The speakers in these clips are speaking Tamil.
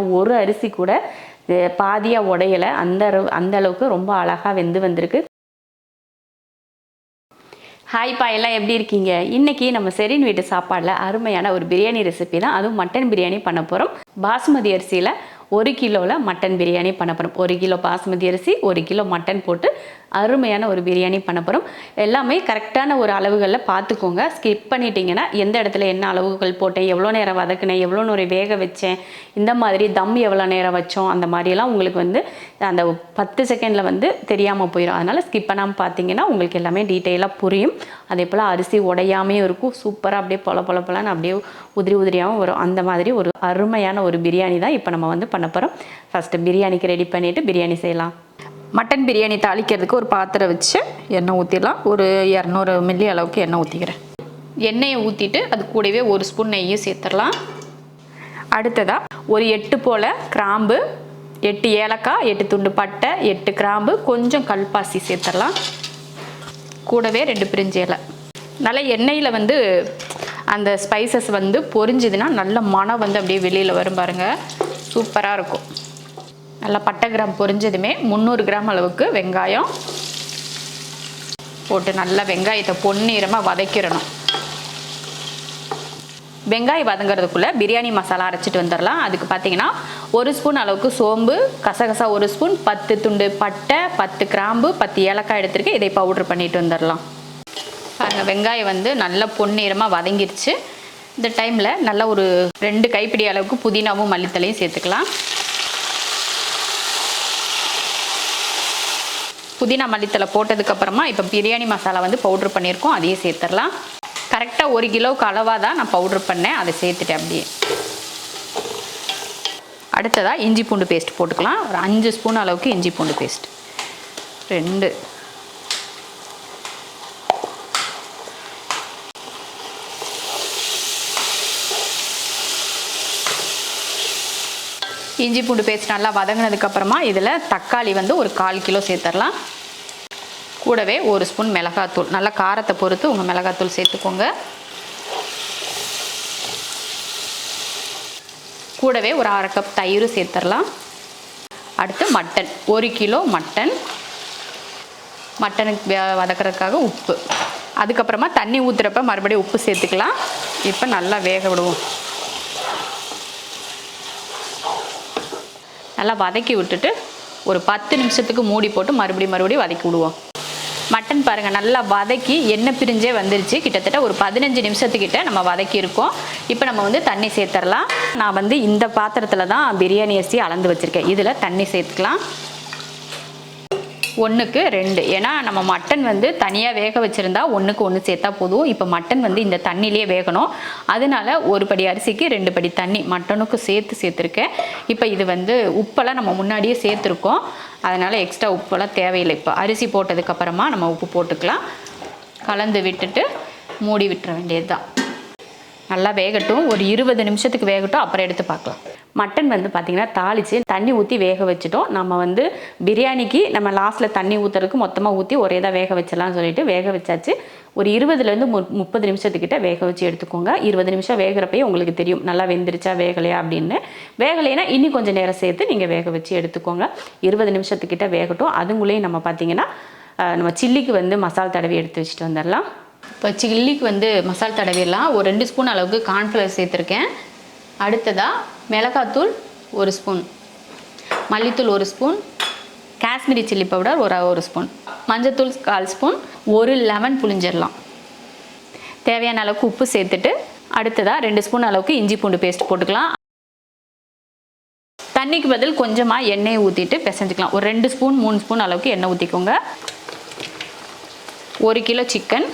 ஒரு அரிசி கூட பாதியாக உடையலை. அந்த அளவு- அந்த அளவுக்கு ரொம்ப அழகாக வெந்து வந்திருக்கு. ஹாய்ப்பா எல்லாம் எப்படி இருக்கீங்க? இன்னைக்கு நம்ம செரின் வீட்டு சாப்பாடில் அருமையான ஒரு பிரியாணி ரெசிபி தான். அதுவும் மட்டன் பிரியாணி பண்ண போகிறோம் பாசுமதி அரிசியில் ஒரு கிலோவில் மட்டன் பிரியாணி பண்ண போகிறோம் ஒரு கிலோ பாசுமதி அரிசி ஒரு கிலோ மட்டன் போட்டு அருமையான ஒரு பிரியாணி பண்ண போகிறோம் எல்லாமே கரெக்டான ஒரு அளவுகளில் பார்த்துக்கோங்க ஸ்கிப் பண்ணிட்டீங்கன்னா எந்த இடத்துல என்ன அளவுகள் போட்டேன் எவ்வளோ நேரம் வதக்கினேன் எவ்வளோ நேரம் வேக வச்சேன் இந்த மாதிரி தம் எவ்வளோ நேரம் வச்சோம் அந்த மாதிரியெல்லாம் உங்களுக்கு வந்து அந்த பத்து செகண்டில் வந்து தெரியாமல் போயிடும் அதனால் ஸ்கிப் பண்ணாமல் பார்த்தீங்கன்னா உங்களுக்கு எல்லாமே டீட்டெயிலாக புரியும். அதே போல் அரிசி உடையாமையும் இருக்கும். சூப்பராக அப்படியே பொல பொல பொலன்னு அப்படியே உதிரி உதிரியாகவும் வரும். அந்த மாதிரி ஒரு அருமையான ஒரு பிரியாணி தான் இப்போ நம்ம வந்து பண்ண போகிறோம் ஃபஸ்ட்டு பிரியாணிக்கு ரெடி பண்ணிவிட்டு பிரியாணி செய்யலாம். மட்டன் பிரியாணி தாளிக்கிறதுக்கு ஒரு பாத்திரம் வச்சு எண்ணெய் ஊற்றிடலாம் ஒரு இரநூறு மில்லி அளவுக்கு எண்ணெய் ஊற்றிக்கிறேன் எண்ணெயை ஊற்றிட்டு அது கூடவே ஒரு ஸ்பூன் நெய்யும் சேர்த்துடலாம். அடுத்ததாக ஒரு எட்டு போல் கிராம்பு எட்டு ஏலக்காய் எட்டு துண்டு பட்டை எட்டு கிராம்பு கொஞ்சம் கல்பாசி சேர்த்துடலாம். கூடவே ரெண்டு பிரிஞ்சு இலை. நல்லா எண்ணெயில் வந்து அந்த ஸ்பைசஸ் வந்து பொரிஞ்சுதுன்னா நல்ல மனம் வந்து அப்படியே வெளியில் வரும் பாருங்கள் சூப்பராக இருக்கும். நல்லா பட்டை கிராம் பொரிஞ்சதுமே முந்நூறு கிராம் அளவுக்கு வெங்காயம் போட்டு நல்லா வெங்காயத்தை பொன்னிறமாக வதக்கிடணும். வெங்காயம் வதங்கிறதுக்குள்ளே பிரியாணி மசாலா அரைச்சிட்டு வந்துடலாம். அதுக்கு பார்த்தீங்கன்னா ஒரு ஸ்பூன் அளவுக்கு சோம்பு கசகசா ஒரு ஸ்பூன் பத்து துண்டு பட்டை பத்து கிராம்பு பத்து ஏலக்காய் எடுத்துருக்கு இதை பவுட்ரு பண்ணிட்டு வந்துடலாம். பாருங்கள் வெங்காயம் வந்து நல்லா பொன்னிறமாக வதங்கிருச்சு. இந்த டைமில் நல்லா ஒரு ரெண்டு கைப்பிடி அளவுக்கு புதினாவும் மல்லித்தலையும் சேர்த்துக்கலாம். புதினா மல்லித்தலை போட்டதுக்கப்புறமா இப்போ பிரியாணி மசாலா வந்து பவுட்ரு பண்ணியிருக்கோம் அதையும் சேர்த்துடலாம். கரெக்டாக ஒரு கிலோவுக்கு அளவாக தான் நான் பவுட்ரு பண்ணேன் அதை சேர்த்துட்டேன் அப்படியே. அடுத்ததாக இஞ்சி பூண்டு பேஸ்ட் போட்டுக்கலாம். ஒரு அஞ்சு ஸ்பூன் அளவுக்கு இஞ்சி பூண்டு பேஸ்ட் ரெண்டு. இஞ்சி பூண்டு பேஸ்ட் நல்லா வதங்கினதுக்கப்புறமா இதில் தக்காளி வந்து ஒரு கால் கிலோ சேர்த்துடலாம் கூடவே ஒரு ஸ்பூன் மிளகாத்தூள். நல்லா காரத்தை பொறுத்து உங்கள் மிளகாத்தூள் சேர்த்துக்கோங்க. கூடவே ஒரு அரை கப் தயிர் சேர்த்துடலாம் அடுத்து மட்டன் ஒரு கிலோ மட்டன் மட்டனுக்கு வே- உப்பு. அதுக்கப்புறமா தண்ணி ஊற்றுறப்ப மறுபடியும் உப்பு சேர்த்துக்கலாம். இப்போ நல்லா வேக விடுவோம். நல்லா வதக்கி விட்டுட்டு ஒரு பத்து நிமிஷத்துக்கு மூடி போட்டு மறுபடியும் மறுபடியும் வதக்கி விடுவோம். மட்டன் பாருங்கள் நல்லா வதக்கி எண்ணெய் பிரிஞ்சே வந்துருச்சு. கிட்டத்தட்ட ஒரு பதினஞ்சு நிமிஷத்துக்கிட்ட நம்ம வதக்கி இருக்கோம். இப்போ நம்ம வந்து தண்ணி சேர்த்துடலாம் நான் வந்து இந்த பாத்திரத்தில் தான் பிரியாணி அரிசி அளந்து வச்சுருக்கேன். இதில் தண்ணி சேர்த்துக்கலாம். ஒன்றுக்கு ரெண்டு. ஏன்னா நம்ம மட்டன் வந்து தனியாக வேக வச்சுருந்தா ஒன்றுக்கு ஒன்று சேர்த்தா போதும். இப்போ மட்டன் வந்து இந்த தண்ணியிலே வேகணும். அதனால ஒரு படி அரிசிக்கு ரெண்டு படி தண்ணி மட்டனுக்கு சேர்த்து சேர்த்துருக்கேன். இப்போ இது வந்து உப்பெல்லாம் நம்ம முன்னாடியே சேர்த்துருக்கோம். அதனால் எக்ஸ்ட்ரா உப்பெல்லாம் தேவையில்லை. இப்போ அரிசி போட்டதுக்கப்புறமா நம்ம உப்பு போட்டுக்கலாம். கலந்து விட்டுட்டு மூடி விட்டுற வேண்டியது தான் நல்லா வேகட்டும். ஒரு இருபது நிமிஷத்துக்கு வேகட்டும். அப்புறம் எடுத்து பார்க்கலாம். மட்டன் வந்து பார்த்திங்கன்னா தாளித்து தண்ணி ஊற்றி வேக வச்சுட்டோம். நம்ம வந்து பிரியாணிக்கு நம்ம லாஸ்ட்டில் தண்ணி ஊற்றுறதுக்கு மொத்தமாக ஊற்றி ஒரே தான் வேக வச்சிடலாம்னு சொல்லிட்டு வேக வச்சாச்சு. ஒரு இருபதுலேருந்து மு முப்பது நிமிஷத்துக்கிட்ட வேக வச்சு எடுத்துக்கோங்க. இருபது நிமிஷம் வேகிறப்பையும் உங்களுக்கு தெரியும். நல்லா வெந்துருச்சா வேகலையா அப்படின்னு. வேகலைன்னா இன்னி கொஞ்சம் நேரம் சேர்த்து நீங்கள் வேக வச்சு எடுத்துக்கோங்க. இருபது நிமிஷத்துக்கிட்ட வேகட்டும். அதுங்குள்ளேயும் நம்ம பார்த்திங்கன்னா நம்ம சில்லிக்கு வந்து மசால் தடவி எடுத்து வச்சுட்டு வந்துடலாம். இப்போ சில்லிக்கு வந்து மசால் தடவிடலாம். ஒரு ரெண்டு ஸ்பூன் அளவுக்கு கார்ன்ஃப்ளவர் சேர்த்துருக்கேன். அடுத்ததாக மிளகாத்தூள் ஒரு ஸ்பூன். மல்லித்தூள் ஒரு ஸ்பூன். காஷ்மீரி சில்லி பவுடர் ஒரு ஒரு ஸ்பூன். மஞ்சத்தூள் கால் ஸ்பூன். ஒரு லெமன் புளிஞ்சிடலாம் தேவையான அளவுக்கு உப்பு சேர்த்துட்டு அடுத்ததாக ரெண்டு ஸ்பூன் அளவுக்கு இஞ்சி பூண்டு பேஸ்ட் போட்டுக்கலாம். தண்ணிக்கு பதில் கொஞ்சமாக எண்ணெயை ஊற்றிட்டு பிசைஞ்சிக்கலாம். ஒரு ரெண்டு ஸ்பூன் மூணு ஸ்பூன் அளவுக்கு எண்ணெய் ஊற்றிக்கோங்க ஒரு கிலோ சிக்கன்.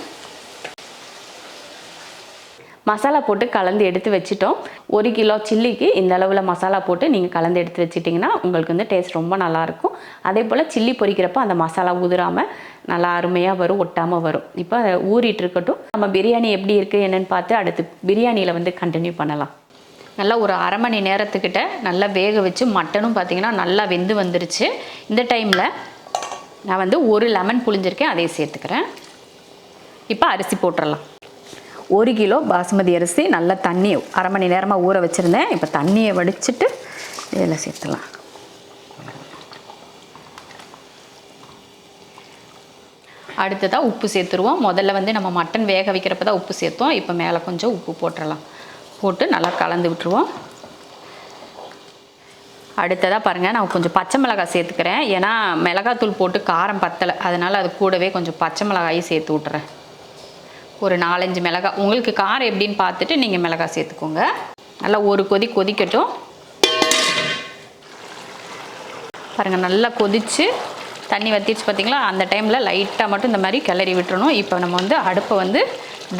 மசாலா போட்டு கலந்து எடுத்து வச்சிட்டோம். ஒரு கிலோ சில்லிக்கு இந்த அளவில் மசாலா போட்டு நீங்கள் கலந்து எடுத்து வச்சிட்டிங்கன்னா உங்களுக்கு வந்து டேஸ்ட் ரொம்ப நல்லாயிருக்கும் அதே போல் சில்லி பொரிக்கிறப்போ அந்த மசாலா உதிராமல் நல்லா அருமையாக வரும் ஒட்டாமல் வரும். இப்போ அதை ஊறிட்டு இருக்கட்டும். நம்ம பிரியாணி எப்படி இருக்குது என்னென்னு பார்த்து அடுத்து பிரியாணியில் வந்து கண்டினியூ பண்ணலாம். நல்லா ஒரு அரை மணி நேரத்துக்கிட்ட நல்லா வேக வச்சு மட்டனும் பார்த்தீங்கன்னா நல்லா வெந்து வந்துருச்சு. இந்த டைமில் நான் வந்து ஒரு லெமன் புளிஞ்சிருக்கேன் அதையும் சேர்த்துக்கிறேன். இப்போ அரிசி போட்டுடலாம் ஒரு கிலோ பாசுமதி அரிசி நல்லா தண்ணி அரை மணி நேரமாக ஊற வச்சுருந்தேன். இப்போ தண்ணியை வடிச்சிட்டு இதில் சேர்த்துலாம். அடுத்ததாக உப்பு சேர்த்துருவோம். முதல்ல வந்து நம்ம மட்டன் வேக வைக்கிறப்ப தான் உப்பு சேர்த்தோம். இப்போ மேலே கொஞ்சம் உப்பு போட்டுடலாம் போட்டு நல்லா கலந்து விட்டுருவோம். அடுத்ததாக பாருங்கள் நான் கொஞ்சம் பச்சை மிளகாய் சேர்த்துக்கிறேன். ஏன்னா மிளகாத்தூள் போட்டு காரம் பத்தலை. அதனால் அது கூடவே கொஞ்சம் பச்சை மிளகாயும் சேர்த்து விட்றேன் ஒரு நாலஞ்சு மிளகாய் உங்களுக்கு காரம் எப்படின்னு பார்த்துட்டு நீங்கள் மிளகாய் சேர்த்துக்கோங்க. நல்லா ஒரு கொதி கொதிக்கட்டும். பாருங்கள் நல்லா கொதித்து தண்ணி வத்திடுச்சு பார்த்தீங்களா அந்த டைமில் லைட்டாக மட்டும் இந்த மாதிரி கிளறி விட்டுறணும். இப்போ நம்ம வந்து அடுப்பை வந்து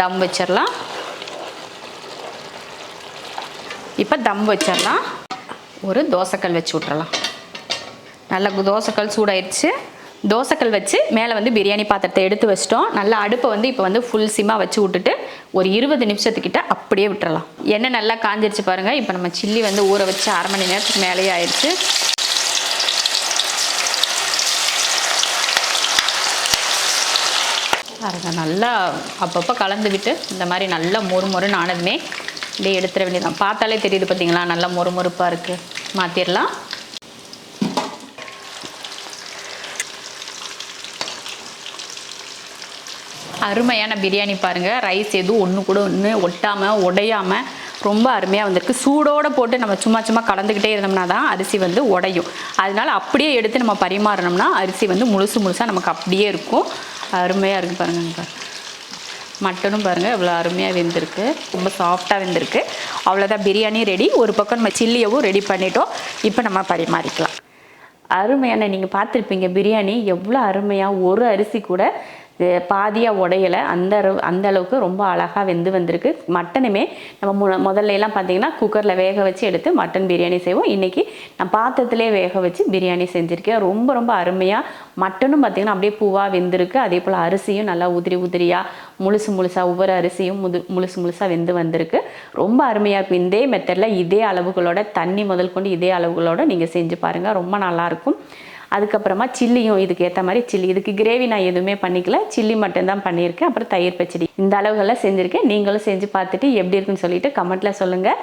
தம் வச்சிடலாம். இப்போ தம் வச்சிடலாம். ஒரு தோசைக்கல் வச்சு விட்றலாம் நல்லா தோசைக்கல் சூடாயிடுச்சு தோசைக்கல் வச்சு மேலே வந்து பிரியாணி பாத்திரத்தை எடுத்து வச்சிட்டோம். நல்லா அடுப்பை வந்து இப்போ வந்து ஃபுல் சிம்மாக வச்சு விட்டுட்டு ஒரு இருபது நிமிஷத்துக்கிட்ட அப்படியே விட்டுறலாம். எண்ணெய் நல்லா காஞ்சிருச்சு பாருங்கள் இப்போ நம்ம சில்லி வந்து ஊற வச்சு அரை மணி நேரத்துக்கு மேலேயே ஆயிடுச்சு அதை நல்லா அப்பப்போ கலந்து விட்டு இந்த மாதிரி நல்லா மொறு மொறுன்னு ஆனதுமே இப்படியே எடுத்துட வேண்டியதான் பார்த்தாலே தெரியுது பார்த்தீங்களா நல்லா மொறு மொறுப்பாக இருக்குது மாற்றிடலாம் அருமையான பிரியாணி பாருங்கள் ரைஸ் எதுவும் ஒன்று கூட ஒன்று ஒட்டாமல் உடையாமல் ரொம்ப அருமையாக வந்திருக்கு. சூடோடு போட்டு நம்ம சும்மா சும்மா கலந்துக்கிட்டே இருந்தோம்னா தான் அரிசி வந்து உடையும். அதனால அப்படியே எடுத்து நம்ம பரிமாறினோம்னா அரிசி வந்து முழுசு முழுசாக நமக்கு அப்படியே இருக்கும். அருமையாக இருக்குது பாருங்க மட்டனும் பாருங்கள் இவ்வளோ அருமையாக வெந்திருக்கு. ரொம்ப சாஃப்டாக வெந்திருக்கு. அவ்வளோதான் பிரியாணி ரெடி ஒரு பக்கம் நம்ம சில்லியவும் ரெடி பண்ணிட்டோம். இப்போ நம்ம பரிமாறிக்கலாம். அருமையான நீங்கள் பார்த்துருப்பீங்க பிரியாணி. எவ்வளோ அருமையாக ஒரு அரிசி கூட பாதியாக உடையலை. அந்த அளவு அந்த அளவுக்கு ரொம்ப அழகாக வெந்து வந்திருக்கு. மட்டனுமே நம்ம மு முதல்ல எல்லாம் பார்த்தீங்கன்னா குக்கரில் வேக வச்சு எடுத்து மட்டன் பிரியாணி செய்வோம். இன்றைக்கி நான் பாத்திரத்திலே வேக வச்சு பிரியாணி செஞ்சுருக்கேன். ரொம்ப ரொம்ப அருமையாக மட்டனும் பார்த்தீங்கன்னா அப்படியே பூவாக வெந்திருக்கு. அதே போல் அரிசியும் நல்லா உதிரி உதிரியாக முழுசு முழுசாக ஒவ்வொரு அரிசியும் முது முழுசு முழுசாக வெந்து வந்திருக்கு. ரொம்ப அருமையாக இருக்கும் இதே மெத்தடில் இதே அளவுகளோட தண்ணி முதல் கொண்டு இதே அளவுகளோட நீங்கள் செஞ்சு பாருங்கள் ரொம்ப நல்லாயிருக்கும் அதுக்கப்புறமா சில்லியும் இதுக்கு ஏற்ற மாதிரி சில்லி. இதுக்கு கிரேவி நான் எதுவுமே பண்ணிக்கல. சில்லி மட்டும்தான் பண்ணியிருக்கேன். அப்புறம் தயிர் பச்சடி. இந்த அளவுகளில் செஞ்சுருக்கேன். நீங்களும் செஞ்சு பார்த்துட்டு எப்படி இருக்குன்னு சொல்லிட்டு கமெண்ட்டில் சொல்லுங்கள்